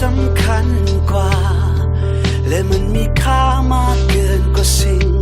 สำคัญกว่า และมันมีค่ามากเกินกว่าสิ่ง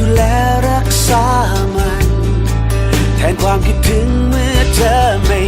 ดูแลรักษามัน แทนความคิดถึงเมื่อเธอไม่